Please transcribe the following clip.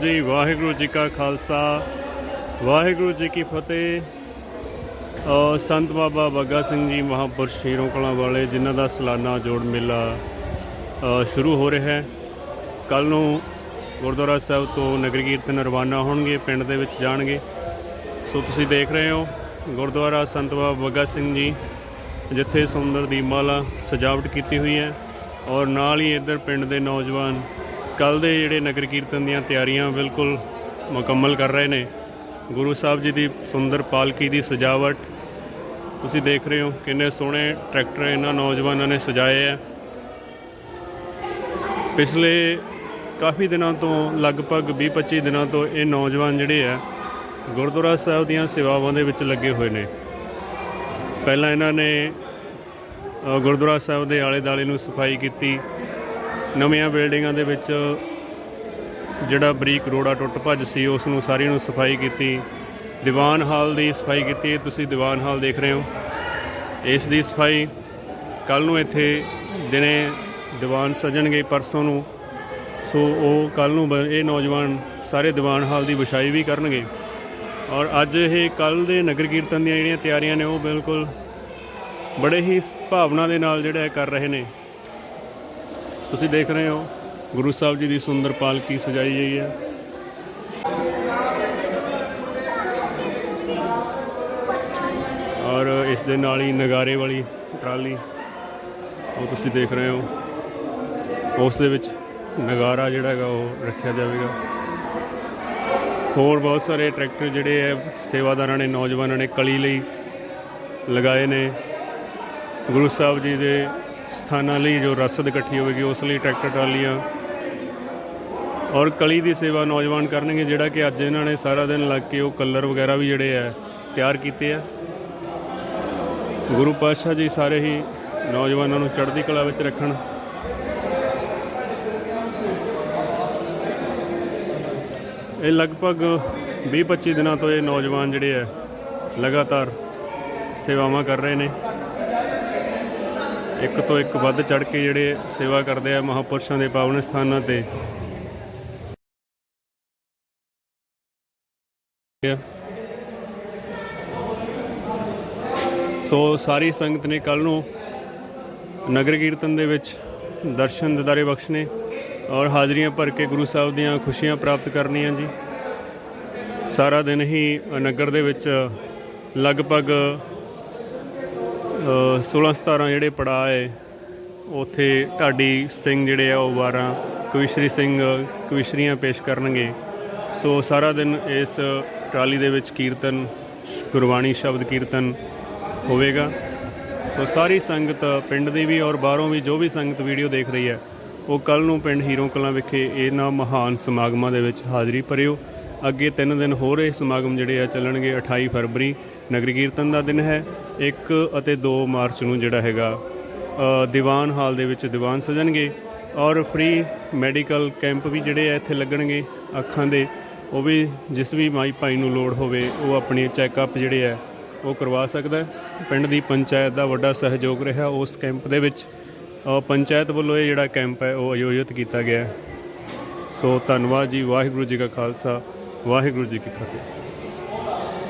ਜੀ ਵਾਹਿਗੁਰੂ ਜੀ ਕਾ ਖਾਲਸਾ। ਵਾਹਿਗੁਰੂ ਜੀ ਕੀ ਫਤਿਹ। ਅ, ਸੰਤ ਬਾਬਾ ਬੱਗਾ ਸਿੰਘ ਜੀ ਮਹਾਂਪੁਰਸ਼ ਸ਼ੀਰੋਂ ਕਲਾਂ ਵਾਲੇ ਜਿਨ੍ਹਾਂ ਦਾ ਸਾਲਾਨਾ ਜੋੜ ਮੇਲਾ ਸ਼ੁਰੂ ਹੋ ਰਿਹਾ ਹੈ। ਕੱਲ ਨੂੰ ਗੁਰਦੁਆਰਾ ਸਾਹਿਬ ਤੋਂ ਨਗਰ ਕੀਰਤਨ ਰਵਾਨਾ ਹੋਣਗੇ ਪਿੰਡ ਦੇ ਵਿੱਚ ਜਾਣਗੇ। ਸੋ ਤੁਸੀਂ ਦੇਖ ਰਹੇ ਹੋ ਗੁਰਦੁਆਰਾ ਸੰਤ ਬਾਬਾ ਬੱਗਾ ਸਿੰਘ ਜੀ ਜਿੱਥੇ ਸੁੰਦਰ ਦੀਪਮਾਲਾ ਸਜਾਵਟ ਕੀਤੀ ਹੋਈ ਹੈ। ਔਰ ਨਾਲ ਹੀ ਇੱਧਰ ਪਿੰਡ ਦੇ ਨੌਜਵਾਨ ਕੱਲ ਦੇ ਜਿਹੜੇ ਨਗਰ ਕੀਰਤਨ ਦੀਆਂ ਤਿਆਰੀਆਂ ਬਿਲਕੁਲ ਮੁਕੰਮਲ ਕਰ ਰਹੇ ਨੇ। ਗੁਰੂ ਸਾਹਿਬ ਜੀ ਦੀ ਸੁੰਦਰ ਪਾਲਕੀ ਦੀ ਸਜਾਵਟ। ਤੁਸੀਂ ਦੇਖ ਰਹੇ ਹੋ ਕਿੰਨੇ ਸੋਹਣੇ ਟਰੈਕਟਰ ਇਹਨਾਂ ਨੌਜਵਾਨਾਂ ਨੇ ਸਜਾਏ ਆ। ਪਿਛਲੇ ਕਾਫੀ ਦਿਨਾਂ ਤੋਂ, ਲਗਭਗ 20-25 ਦਿਨਾਂ ਤੋਂ ਇਹ ਨੌਜਵਾਨ ਜਿਹੜੇ ਆ, ਗੁਰਦੁਆਰਾ ਸਾਹਿਬ ਦੀਆਂ ਸੇਵਾਵਾਂ ਦੇ ਵਿੱਚ ਲੱਗੇ ਹੋਏ ਨੇ। ਪਹਿਲਾਂ ਇਹਨਾਂ ਨੇ ਗੁਰਦੁਆਰਾ ਸਾਹਿਬ ਦੇ ਆਲੇ ਦਾਲੇ ਨੂੰ ਸਫ਼ਾਈ ਕੀਤੀ। ਨਵੀਆਂ ਬਿਲਡਿੰਗਾਂ ਦੇ ਵਿੱਚ ਜਿਹੜਾ ਬਰੀਕ ਰੋੜਾ ਟੁੱਟ ਭੱਜ ਸੀ, ਉਸ ਨੂੰ ਸਾਰੀ ਨੂੰ ਸਫ਼ਾਈ ਕੀਤੀ। ਦੀਵਾਨ ਹਾਲ ਦੀ ਸਫ਼ਾਈ ਕੀਤੀ। ਤੁਸੀਂ ਦੀਵਾਨ ਹਾਲ ਦੇਖ ਰਹੇ ਹੋ। ਇਸ ਦੀ ਸਫ਼ਾਈ ਕੱਲ ਨੂੰ ਇੱਥੇ ਦਿਨੇ ਦੀਵਾਨ ਸਜਣਗੇ ਪਰਸੋਂ ਨੂੰ। ਸੋ ਉਹ ਕੱਲ ਨੂੰ ਬ- ਇਹ ਨੌਜਵਾਨ ਸਾਰੇ ਦੀਵਾਨ ਹਾਲ ਦੀ ਵਿਛਾਈ ਵੀ ਕਰਨਗੇ। ਔਰ ਅੱਜ ਇਹ ਕੱਲ ਦੇ ਨਗਰ ਕੀਰਤਨ ਦੀਆਂ ਜਿਹੜੀਆਂ ਤਿਆਰੀਆਂ ਨੇ, ਉਹ ਬਿਲਕੁਲ ਬੜੇ ਹੀ ਭਾਵਨਾ ਦੇ ਨਾਲ ਜਿਹੜਾ ਇਹ ਕਰ ਰਹੇ ਨੇ। ਤੁਸੀਂ ਦੇਖ ਰਹੇ ਹੋ, ਗੁਰੂ ਸਾਹਿਬ ਜੀ ਦੀ ਸੁੰਦਰ ਪਾਲਕੀ ਸਜਾਈ ਗਈ ਹੈ। ਔਰ ਇਸ ਦੇ ਨਾਲ ਹੀ ਨਗਾਰੇ ਵਾਲੀ ਟਰਾਲੀ, ਉਹ ਤੁਸੀਂ ਦੇਖ ਰਹੇ ਹੋ। ਉਸ ਦੇ ਵਿੱਚ ਨਗਾਰਾ ਜਿਹੜਾ ਹੈਗਾ, ਉਹ ਰੱਖਿਆ ਜਾਵੇਗਾ। ਹੋਰ ਬਹੁਤ ਸਾਰੇ ਟਰੈਕਟਰ ਜਿਹੜੇ ਹੈ, ਸੇਵਾਦਾਰਾਂ ਨੇ, ਨੌਜਵਾਨਾਂ ਨੇ ਕਲੀ ਲਈ ਲਗਾਏ ਨੇ। ਗੁਰੂ ਸਾਹਿਬ ਜੀ ਦੇ ਸਥਾਨਾਂ ਲਈ ਜੋ ਰਸਦ ਇਕੱਠੀ ਹੋਵੇਗੀ, ਉਸ ਲਈ ਟਰੈਕਟਰ ਟਰਾਲੀਆਂ ਔਰ ਕਲੀ ਦੀ ਸੇਵਾ ਨੌਜਵਾਨ ਕਰਨਗੇ, ਜਿਹੜਾ ਕਿ ਅੱਜ ਇਹਨਾਂ ਨੇ ਸਾਰਾ ਦਿਨ ਲੱਗ ਕੇ ਉਹ ਕਲਰ ਵਗੈਰਾ ਵੀ ਜਿਹੜੇ ਆ, ਤਿਆਰ ਕੀਤੇ ਆ। ਗੁਰੂ ਪਾਤਸ਼ਾਹ ਜੀ ਸਾਰੇ ਹੀ ਨੌਜਵਾਨਾਂ ਨੂੰ ਚੜ੍ਹਦੀ ਕਲਾ ਵਿੱਚ ਰੱਖਣ। ਇਹ ਲਗਭਗ 20-25 ਦਿਨਾਂ ਤੋਂ ਇਹ ਨੌਜਵਾਨ ਜਿਹੜੇ ਆ, ਲਗਾਤਾਰ ਸੇਵਾਵਾਂ ਕਰ ਰਹੇ ਨੇ। ਇੱਕ ਤੋਂ ਇੱਕ ਵੱਧ ਚੜ ਕੇ ਜਿਹੜੇ ਸੇਵਾ ਕਰਦੇ ਆ ਮਹਾਪੁਰਸ਼ਾਂ ਦੇ ਪਾਵਨ ਸਥਾਨਾਂ ਤੇ। ਸੋ ਸਾਰੀ ਸੰਗਤ ਨੇ ਕੱਲ ਨੂੰ ਨਗਰ ਕੀਰਤਨ ਦੇ ਵਿੱਚ ਦਰਸ਼ਨ ਦਿਦਾਰੇ ਬਖਸ਼ਣੇ ਔਰ ਹਾਜ਼ਰੀਆਂ ਭਰ ਕੇ ਗੁਰੂ ਸਾਹਿਬ ਦੀਆਂ ਖੁਸ਼ੀਆਂ ਪ੍ਰਾਪਤ ਕਰਨੀਆਂ ਜੀ। ਸਾਰਾ ਦਿਨ ਹੀ ਨਗਰ ਦੇ ਵਿੱਚ ਲਗਭਗ 16 17 ਜਿਹੜੇ ਪੜਾਅ ਹੈ, ਉੱਥੇ ਢਾਡੀ ਸਿੰਘ ਜਿਹੜੇ ਆ ਉਹ 12 ਕਵਿਸ਼ਰੀ ਸਿੰਘ, ਕਵਿਸ਼ਰੀਆਂ ਪੇਸ਼ ਕਰਨਗੇ। ਸੋ ਸਾਰਾ ਦਿਨ ਇਸ ਟਰਾਲੀ ਦੇ ਵਿੱਚ ਕੀਰਤਨ, ਗੁਰਬਾਣੀ ਸ਼ਬਦ ਕੀਰਤਨ ਹੋਵੇਗਾ। ਸੋ ਸਾਰੀ ਸੰਗਤ ਪਿੰਡ ਦੀ ਵੀ ਔਰ ਬਾਹਰੋਂ ਵੀ ਜੋ ਵੀ ਸੰਗਤ ਵੀਡੀਓ ਦੇਖ ਰਹੀ ਹੈ, ਉਹ ਕੱਲ ਨੂੰ ਪਿੰਡ ਹੀਰੋ ਕਲਾਂ ਵਿਖੇ ਇਹਨਾਂ ਮਹਾਨ ਸਮਾਗਮਾਂ ਦੇ ਵਿੱਚ ਹਾਜ਼ਰੀ ਭਰਿਓ। ਅੱਗੇ ਤਿੰਨ ਦਿਨ ਹੋਰ ਇਹ ਸਮਾਗਮ ਜਿਹੜੇ ਆ ਚੱਲਣਗੇ 28 ਫਰਵਰੀ ਨਗਰੀ ਕੀਰਤਨ ਦਾ ਦਿਨ ਹੈ। 1 ਅਤੇ 2 ਮਾਰਚ ਨੂੰ ਜਿਹੜਾ ਹੈਗਾ ਦੀਵਾਨ ਹਾਲ ਦੇ ਵਿੱਚ ਦੀਵਾਨ ਸਜਣਗੇ ਔਰ ਫ੍ਰੀ ਮੈਡੀਕਲ ਕੈਂਪ ਵੀ ਜਿਹੜੇ ਆ ਇੱਥੇ ਲੱਗਣਗੇ ਅੱਖਾਂ ਦੇ। ਉਹ ਵੀ ਜਿਸ ਵੀ ਮਾਈ ਭਾਈ ਨੂੰ ਲੋੜ ਹੋਵੇ, ਉਹ ਆਪਣੇ ਚੈੱਕਅਪ ਜਿਹੜੇ ਆ, ਉਹ ਕਰਵਾ ਸਕਦਾ ਪਿੰਡ ਦੀ ਪੰਚਾਇਤ ਦਾ ਵੱਡਾ ਸਹਿਯੋਗ ਰਿਹਾ ਉਸ ਕੈਂਪ ਦੇ ਵਿੱਚ। ਪੰਚਾਇਤ ਵੱਲੋਂ ਇਹ ਜਿਹੜਾ ਕੈਂਪ ਹੈ, ਉਹ ਆਯੋਜਿਤ ਕੀਤਾ ਗਿਆ ਸੋ ਧੰਨਵਾਦ ਜੀ, ਵਾਹਿਗੁਰੂ ਜੀ ਕਾ ਖਾਲਸਾ, ਵਾਹਿਗੁਰੂ ਜੀ ਕੀ ਫਤਿਹ।